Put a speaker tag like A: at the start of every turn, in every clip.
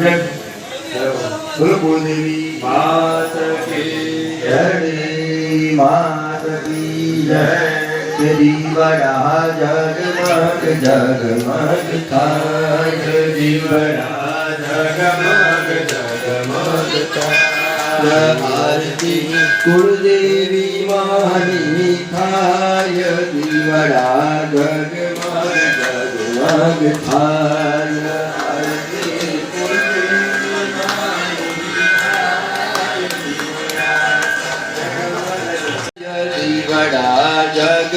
A: બોલો કુળદેવી
B: માત કી
A: જય માત કી જય કે દીવડા જગમગ જગમગ થાય
B: દીવડા જગમગ જગમગ થાય
A: આરતી કુળદેવી માની થાય જગમગ થાય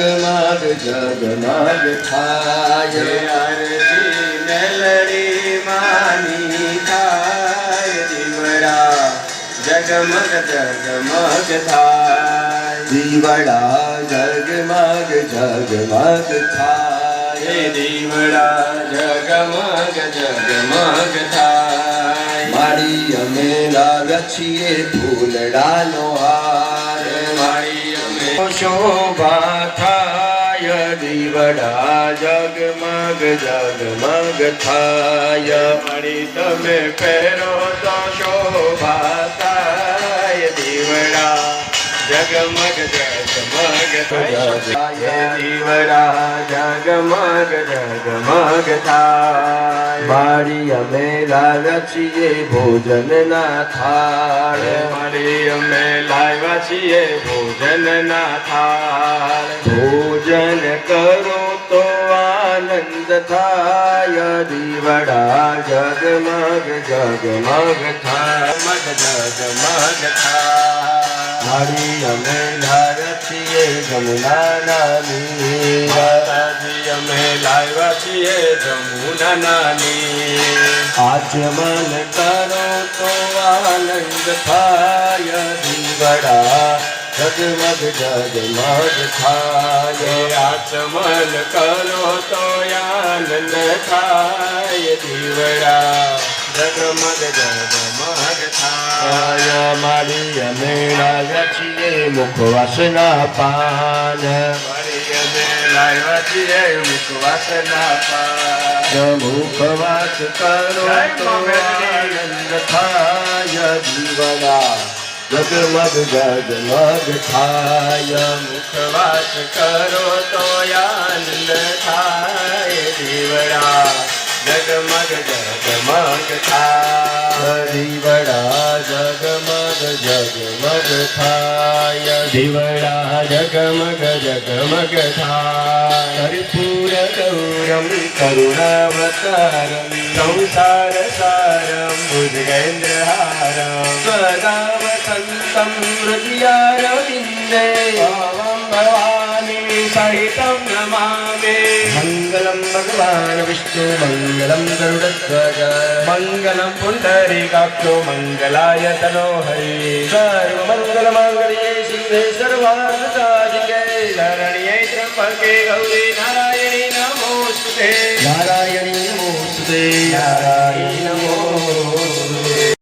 A: જગમગ જગમગ થાય
B: આરતી મેલડી માની થાય દીવડા જગમગ જગમગ થાય
A: દીવડા જગમગ જગમગ થાય
B: હે દીવડા જગમગ જગમગ થાય
A: મારી અમે લાવ્યા છીએ ફૂલડાનો હાર
B: મારી અમે શોભા થાય દીવડા જગમગ જગમગ થાય મારી તમે પહેરો તો શોભા થાય દીવડા જગમગ જગમગ થાય દીવડા જગમગ જગમગ થાય
A: મારી અમે લાવ્યા છીએ ભોજનના થાળ
B: મારી અમે લાવ્યા છીએ ભોજન ના થાળ.
A: ભોજન કરો તો આનંદ થાય. દીવડા જગમગ જગમગ થાય.
B: મગ જગમગ થાય.
A: હરી અમે લાવ્યા છીએ
B: અમે લાવ્યા છીએ જમુના નાની.
A: આચમન કરો તો આનંદ થાય દીવડા જગમગ જગમગ થાય.
B: આચમન કરો તો આનંદ થાય દીવડા જગમગ જગમગ થાય.
A: મારી અમે રાજા છીએ મુખવાસના પાન.
B: લાવ્યા છીએ મુખવાસના પાન
A: મુખવાસ કરો આનંદ થાય દીવડા જગમગ જગમગ થાય.
B: મુખવાસ કરો તો આનંદ થાય દીવડા જગમગ જગમગ થાય
A: દીવડા જગમગ જગમગ થાય
B: દીવડા જગમગ જગમગ થાય
A: કર્પૂર ગૌરમ
B: કરુણાવતારમ સંસાર સારમ ભુજગેન્દ્રહારમ
A: સદા વસંતમ હૃદયારવિંદે
B: ભાવમ ભવાની સહિતમ
A: பகவான் விஷ்ணு மங்களம் கருடத்வஜ
B: மங்களம் புண்டரி காக்கோ மங்களாய தனோஹரி.
A: சர்வ மங்கள மாங்கலியே சிந்தே சர்வார்த்தாஜிகே
B: தரணியை திரம்பகே கௌரி.